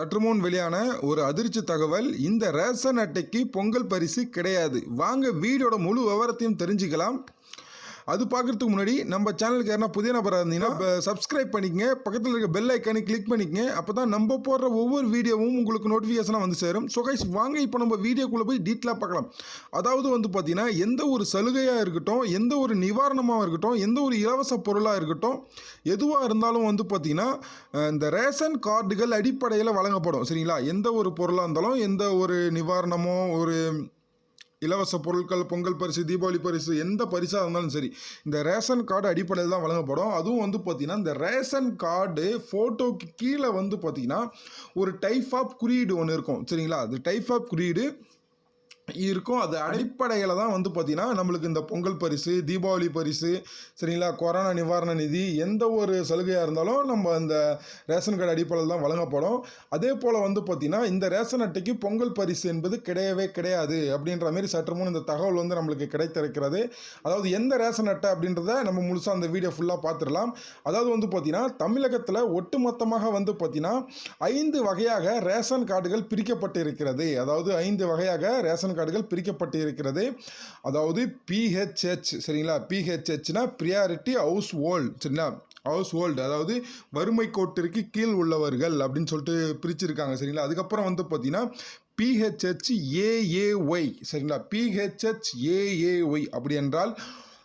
சற்று முன் வெளியான ஒரு அதிர்ச்சி தகவல் இந்த ரேஷன் அட்டைக்கு பொங்கல் பரிசு கிடையாது. வாங்க வீடியோட முழு விவரத்தையும் தெரிஞ்சுக்கலாம். அது பார்க்கறதுக்கு முன்னாடி நம்ம சேனலுக்கு யாரா புதிய நபராக இருந்தீங்கன்னா சப்ஸ்கிரைப் பண்ணிக்கங்க. பக்கத்தில் இருக்க பெல் ஐக்கானை கிளிக் பண்ணிக்கங்க. அப்போ தான் நம்ம போடுற ஒவ்வொரு வீடியோவும் உங்களுக்கு நோட்டிஃபிகேஷனாக வந்து சேரும். ஸோ கைஸ் வாங்க இப்போ நம்ம வீடியோக்குள்ளே போய் டீட்டெயிலாக பார்க்கலாம். அதாவது வந்து பார்த்தீங்கன்னா எந்த ஒரு சலுகையாக இருக்கட்டும் எந்த ஒரு நிவாரணமாக இருக்கட்டும் எந்த ஒரு இலவச பொருளாக இருக்கட்டும் எதுவாக இருந்தாலும் வந்து பார்த்தீங்கன்னா இந்த ரேஷன் கார்டுகள் அடிப்படையில் வழங்கப்படும். சரிங்களா? எந்த ஒரு பொருளாக இருந்தாலும் எந்த ஒரு நிவாரணமோ ஒரு இலவச பொருட்கள் பொங்கல் பரிசு தீபாவளி பரிசு எந்த பரிசாக இருந்தாலும் சரி இந்த ரேஷன் கார்டு அடிப்படையில் தான் வழங்கப்படும். அதுவும் வந்து பார்த்திங்கன்னா இந்த ரேஷன் கார்டு ஃபோட்டோக்கு கீழே வந்து பார்த்திங்கன்னா ஒரு டைப் ஆஃப் குறியீடு ஒன்று இருக்கும். சரிங்களா? அது டைப் ஆஃப் குறியீடு இருக்கும். அது அடிப்படையில் தான் வந்து பார்த்திங்கன்னா நம்மளுக்கு இந்த பொங்கல் பரிசு தீபாவளி பரிசு சரிங்களா கொரோனா நிவாரண நிதி எந்த ஒரு சலுகையாக இருந்தாலும் நம்ம இந்த ரேஷன் கார்டு அடிப்படையில் தான் வழங்கப்படும். அதே போல் வந்து பார்த்திங்கன்னா இந்த ரேஷன் அட்டைக்கு பொங்கல் பரிசு என்பது கிடையவே கிடையாது அப்படின்ற மாதிரி சற்று முன் இந்த தகவல் வந்து நம்மளுக்கு கிடைத்திருக்கிறது. அதாவது எந்த ரேஷன் அட்டை அப்படின்றத நம்ம முழுசாக அந்த வீடியோ ஃபுல்லாக பார்த்துடலாம் அதாவது வந்து பார்த்திங்கன்னா தமிழகத்தில் ஒட்டுமொத்தமாக வந்து பார்த்திங்கன்னா ஐந்து வகையாக ரேஷன் கார்டுகள் பிரிக்கப்பட்டு இருக்கிறது அதாவது ஐந்து வகையாக ரேஷன் கார்டுகள் பிரிக்கப்பட்டு இருக்கிறது அதாவது பிஹெச்ஹெச் சரிங்களா? பிஹெச்ஹெச்னா ப்ரியாரிட்டி ஹவுஸ் ஹோல்டு சரிங்களா? ஹவுஸ் ஹோல்டு அதாவது வறுமை கோட்டிற்கு கீழ் உள்ளவர்கள் அப்படின்னு சொல்லிட்டு பிரிச்சிருக்காங்க சரிங்களா? அதுக்கப்புறம் வந்து பார்த்தீங்கன்னா பிஹெச்ஹெச் ஏஏஒய் சரிங்களா? பிஹெச்ஹெச் ஏஏஒய் அப்படி என்றால்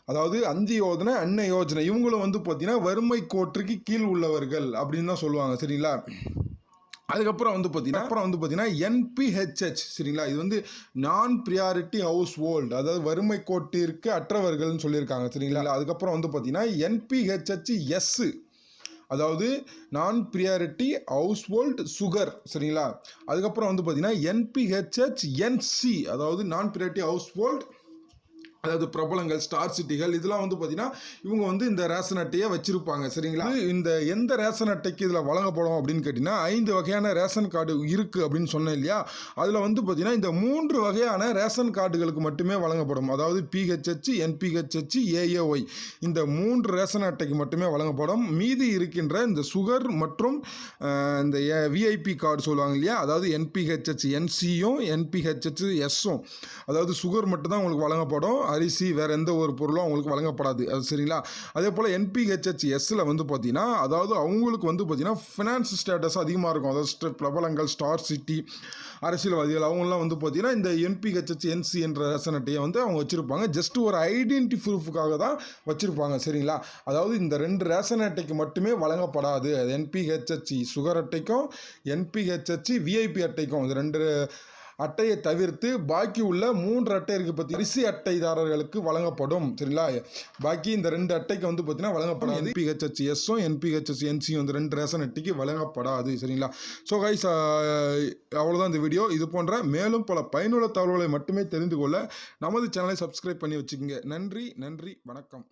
அதாவது அந்தி யோஜனை அன்ன யோஜனை இவங்களும் வந்து பார்த்தீங்கன்னா வறுமை கோட்டிற்கு கீழ் உள்ளவர்கள் அப்படின்னு தான் சொல்லுவாங்க சரிங்களா? அதுக்கப்புறம் வந்து பார்த்தீங்கன்னா அப்புறம் வந்து பார்த்தீங்கன்னா என்பிஹெச்ஹெச் சரிங்களா? இது வந்து நான் ப்ரியாரிட்டி ஹவுஸ் ஹோல்டு அதாவது வறுமை கோட்டிற்கு அற்றவர்கள்னு சொல்லியிருக்காங்க சரிங்களா? அதுக்கப்புறம் வந்து பார்த்தீங்கன்னா என்பிஹெச்ஹெச் எஸ் அதாவது நான் ப்ரியாரிட்டி ஹவுஸ் ஹோல்டு சுகர் சரிங்களா? அதுக்கப்புறம் வந்து பார்த்தீங்கன்னா என்பிஹெச்ஹெச் என்சி அதாவது நான் ப்ரியாரிட்டி ஹவுஸ் ஹோல்டு அதாவது பிரபலங்கள் ஸ்டார் சிட்டிகள் இதெல்லாம் வந்து பார்த்தீங்கன்னா இவங்க வந்து இந்த ரேஷன் அட்டையை வச்சிருப்பாங்க சரிங்களா? இந்த எந்த ரேஷன் அட்டைக்கு இதில் வழங்கப்படும் அப்படின்னு கேட்டிங்கன்னா ஐந்து வகையான ரேஷன் கார்டு இருக்குது அப்படின்னு சொன்னேன் இல்லையா? அதில் வந்து பார்த்தீங்கன்னா இந்த மூன்று வகையான ரேஷன் கார்டுகளுக்கு மட்டுமே வழங்கப்படும். அதாவது பிஹெச்ஹெச் என்பிஹெச்ஹெச் ஏஏஒய் இந்த மூன்று ரேஷன் அட்டைக்கு மட்டுமே வழங்கப்படும். மீதி இருக்கின்ற இந்த சுகர் மற்றும் இந்த விஐபி கார்டு சொல்லுவாங்க இல்லையா? அதாவது என்பிஹெச்ஹெச் என்சியும் என்பிஹெச்ஹெச் எஸ்ஸும் அதாவது சுகர் மட்டும் தான் உங்களுக்கு வழங்கப்படும். அரிசி வேறு எந்த ஒரு பொருளும் அவங்களுக்கு வழங்கப்படாது. அது சரிங்களா? அதே போல் என்பிஹெச்ஹெச் எஸ்ஸில் வந்து பார்த்தீங்கன்னா அதாவது அவங்களுக்கு வந்து பார்த்தீங்கன்னா ஃபினான்ஸ் ஸ்டேட்டஸ் அதிகமாக இருக்கும். அதாவது பிரபலங்கள் ஸ்டார் சிட்டி அரசியல்வாதிகள் அவங்களாம் வந்து பார்த்தீங்கன்னா இந்த என்பிஹெச்ஹெச் என்சி என்ற ரேஷன் அட்டையை வந்து அவங்க வச்சுருப்பாங்க. ஜஸ்ட் ஒரு ஐடென்டி ப்ரூஃபுக்காக தான் வச்சுருப்பாங்க. சரிங்களா? அதாவது இந்த ரெண்டு ரேஷன் அட்டைக்கு மட்டுமே வழங்கப்படாது. அது என்பிஹெச்ஹெச் சுகர் அட்டைக்கும் என்பிஹெச்ஹெச் விஐபி அட்டைக்கும். இந்த ரெண்டு அட்டையை தவிர்த்து பாக்கி உள்ள மூன்று அட்டை இருக்குது பற்றி அரிசி அட்டைதாரர்களுக்கு வழங்கப்படும் சரிங்களா? பாக்கி இந்த ரெண்டு அட்டைக்கு வந்து பார்த்தீங்கன்னா வழங்கப்படாது. என்பிஹெச்ஹெச் எஸ்ஸும் என்பிஹெச்எஸ் என்சியும் இந்த ரெண்டு ரேஷன் அட்டைக்கு வழங்கப்படாது சரிங்களா? ஸோ கைஸ் அவ்வளோதான் இந்த வீடியோ இது போன்ற மேலும் பல பயனுள்ள தகவல்களை மட்டுமே தெரிந்து கொள்ள நமது சேனலை சப்ஸ்கிரைப் பண்ணி வச்சுக்கோங்க. நன்றி நன்றி வணக்கம்.